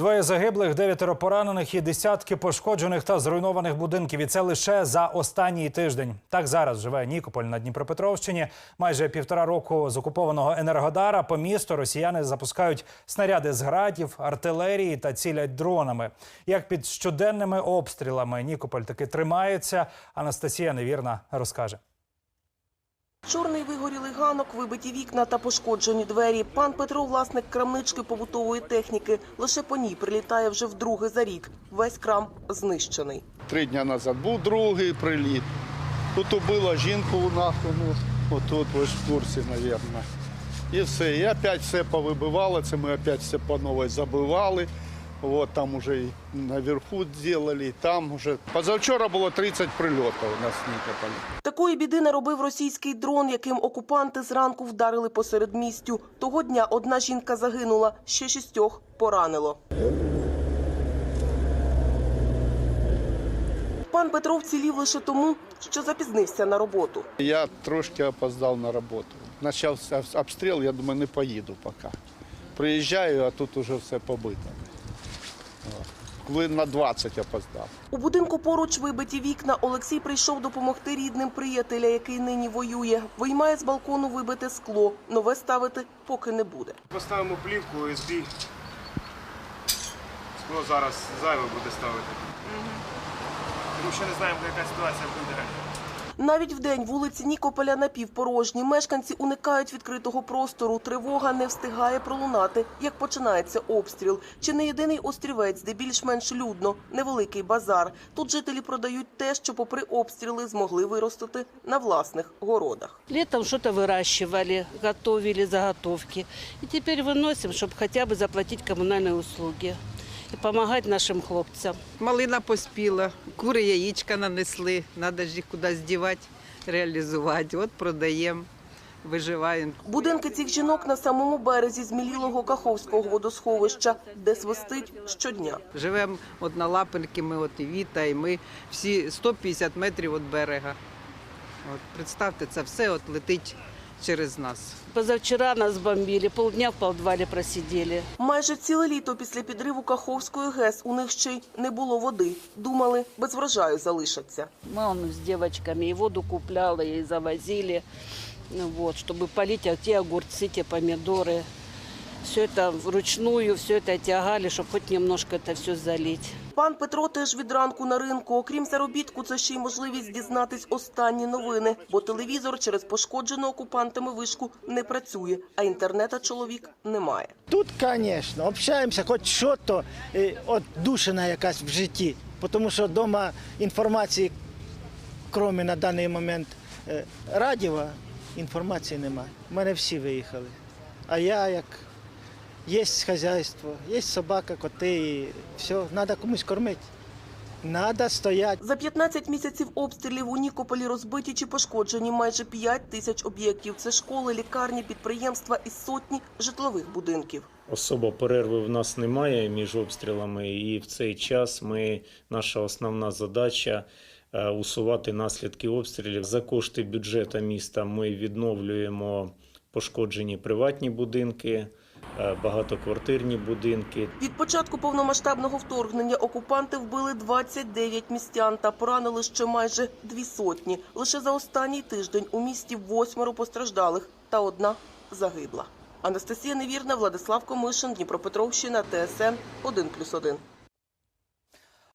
Двоє загиблих, дев'ятеро поранених і десятки пошкоджених та зруйнованих будинків. І це лише за останній тиждень. Так зараз живе Нікополь на Дніпропетровщині. Майже півтора року з окупованого енергодара по місту росіяни запускають снаряди з градів, артилерії та цілять дронами. Як під щоденними обстрілами Нікополь таки тримається. Анастасія Невірна розкаже. Чорний вигорілий ганок, вибиті вікна та пошкоджені двері. Пан Петро, власник крамнички побутової техніки. Лише по ній прилітає вже вдруге за рік. Весь крам знищений. Три дні назад був другий приліт. Тут убило жінку нахуй, отут ви ж в курсі, мабуть. І все. І опять все повибивало, це ми опять все по новій забивали. Вот там уже і наверху зробили, і там уже. Позавчора було 30 прильотів у нас в Нікополі. Такої біди наробив російський дрон, яким окупанти зранку вдарили посеред містю. Того дня одна жінка загинула, ще шістьох поранило. Пан Петро вцілів лише тому, що запізнився на роботу. Я трошки опоздав на роботу. Почався обстріл, я думаю, не поїду поки. Приїжджаю, а тут уже все побито. Хвилин на 20 опоздав. У будинку поруч вибиті вікна. Олексій прийшов допомогти рідним приятеля, який нині воює. Виймає з балкону вибите скло. Нове ставити поки не буде. Поставимо плівку USB. Скло зараз зайве буде ставити. Тому що не знаємо, яка ситуація буде. Навіть вдень вулиці Нікополя напівпорожні. Мешканці уникають відкритого простору. Тривога не встигає пролунати, як починається обстріл. Чи не єдиний острівець, де більш-менш людно, невеликий базар. Тут жителі продають те, що попри обстріли змогли виростити на власних городах. Летом что-то выращивали, готовили заготовки. И теперь выносим, чтобы хотя бы заплатить коммунальные услуги и помогать нашим хлопцам. Малина поспіла, кури яєчка нанесли, треба ж їх кудись дівати, реалізувати. От продаємо, виживаємо. Будинки цих жінок на самому березі змілілого Каховського водосховища, де свистить щодня. Живемо от на Лапинки, ми от і Віта, і ми всі 150 метрів від берега. От, представте, це все от летить через нас. Позавчера нас бомбили, полдня в подвале просидели. Майже ціле літо після підриву Каховської ГЕС у них ще й не було води. Думали, без врожаю залишаться. Мы он с девочками и воду купляла, и завозили, ну вот, чтобы полить а те огурцы, те помидоры. Все это вручную, все это тягали, чтобы хоть немножко это все залить. Пан Петро теж від ранку на ринку. Окрім заробітку, це ще й можливість дізнатись останні новини, бо телевізор через пошкоджену окупантами вишку не працює, а інтернета чоловік не має. Тут, звісно, общаємося, хоч що то от душина якась в житті, тому що вдома інформації, крім на даний момент е, радіо, інформації немає. У мене всі виїхали. А я як є хазяйство, є собака, коти, і все, треба комусь кормити. Треба стояти. За 15 місяців обстрілів у Нікополі розбиті чи пошкоджені майже 5 тисяч об'єктів. Це школи, лікарні, підприємства і сотні житлових будинків. Особо перерви в нас немає між обстрілами, і в цей час ми, наша основна задача е, усувати наслідки обстрілів. За кошти бюджету міста ми відновлюємо пошкоджені приватні будинки, багатоквартирні будинки. Від початку повномасштабного вторгнення окупанти вбили 29 містян та поранили ще майже дві сотні. Лише за останній тиждень у місті восьмеро постраждалих та одна загибла. Анастасія Невірна, Владислав Комишин, Дніпропетровщина, ТСН 1+,1.